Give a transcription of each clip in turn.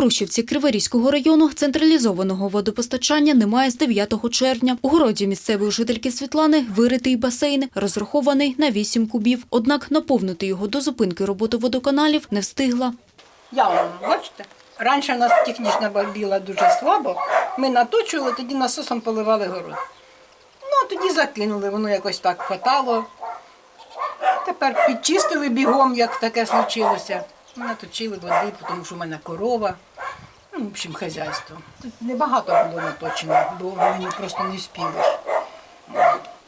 Грушівці Криворізького району централізованого водопостачання немає з 9 червня. У городі місцевої жительки Світлани виритий басейн, розрахований на 8 кубів. Однак наповнити його до зупинки роботи водоканалів не встигла. Яма, бачите? Раніше нас технічна бабіла дуже слабо. Ми наточували, тоді насосом поливали город. Ну, а тоді закинули, воно якось так хватало. Тепер підчистили бігом, як таке случилося. Наточили води, тому що в мене корова. Ну, в общем, хазяйство. Тут небагато було наточено, бо мені просто не спіли.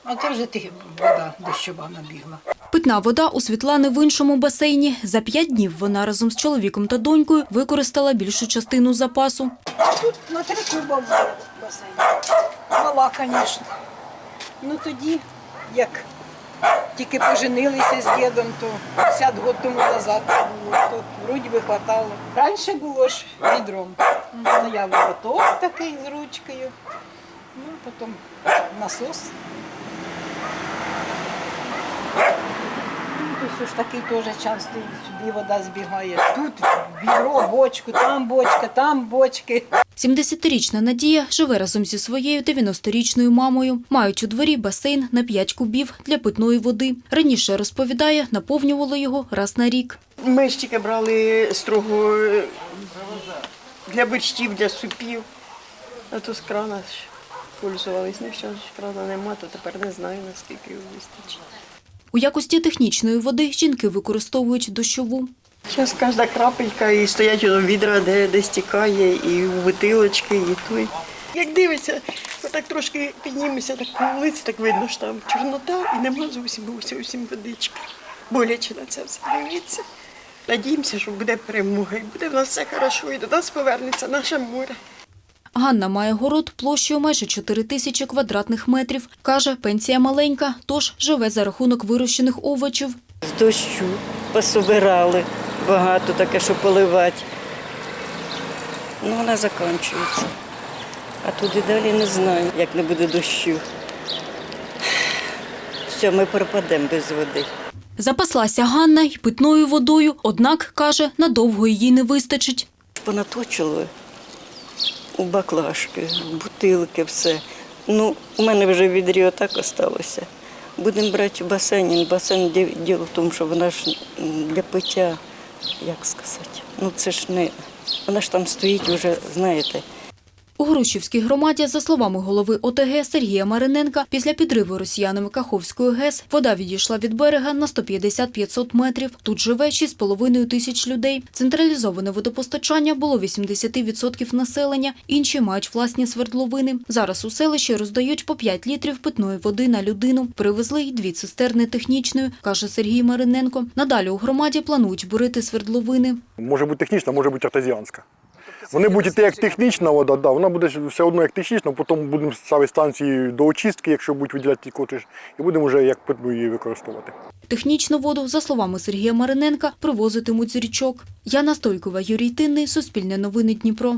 А це вже тих- вода дощова набігла. Питна вода у Світлани в іншому басейні. За п'ять днів вона разом з чоловіком та донькою використала більшу частину запасу. Тут на три куба басейн. Мала, звісно. Ну тоді, як тільки поженилися з дідом, то 50 років тому назад це було, то вроді би хватало. Раніше було ж відром. Стояв лоток такий з ручкою, ну потім насос. Тут ось ж такий теж часто сюди вода збігає. Тут відро, бочку, там бочка, там бочки. 70-річна Надія живе разом зі своєю 90-річною мамою. Мають у дворі басейн на 5 кубів для питної води. Раніше, розповідає, наповнювало його раз на рік. Ми ж тільки брали строго е, для борщів, для супів. А то з крана ж пользувались. Ну, що ж крана нема, то тепер не знаю, наскільки його вистачить. У якості технічної води жінки використовують дощову. Зараз кожна крапелька і стоять воно відра, де, де стікає, і у бутилочки, і той. Як дивиться, отак трошки піднімемося так по вулиці, так видно, що там чорнота і нема зовсім зовсім водички. Боляче на це все дивиться. Надіємося, що буде перемога, і буде в нас все хорошо, і до нас повернеться наше море. Ганна має город площею майже 4 тисячі квадратних метрів. Каже, пенсія маленька, тож живе за рахунок вирощених овочів. З дощу пособирали багато таке, що поливати. Ну, вона закінчується. А туди далі не знаю, як не буде дощу. Все, ми пропадемо без води. Запаслася Ганна й питною водою, однак, каже, надовго її не вистачить. Понаточили у баклажки, в бутилки, все. Ну, у мене вже відрі отак осталося. Будемо брати в басейн. Басейн діло в тому, що вона ж для пиття, як сказати, ну це ж не. Вона ж там стоїть вже, знаєте. У Грушівській громаді, за словами голови ОТГ Сергія Мариненка, після підриву росіянами Каховської ГЕС вода відійшла від берега на 150-500 метрів. Тут живе 6,5 тисяч людей. Централізоване водопостачання було 80% населення, інші мають власні свердловини. Зараз у селищі роздають по 5 літрів питної води на людину. Привезли й дві цистерни технічної, каже Сергій Мариненко. Надалі у громаді планують бурити свердловини. Може бути технічна, може бути артезіанська. Вони будуть йти як технічна вода, да, вона буде все одно як технічна, потім будемо ставити станції до очистки, якщо будуть виділяти котиш, і будемо вже як питну її використовувати. Технічну воду, за словами Сергія Мариненка, привозитимуть з річок. Яна Стойкова, Юрій Тинний, Суспільне новини Дніпро.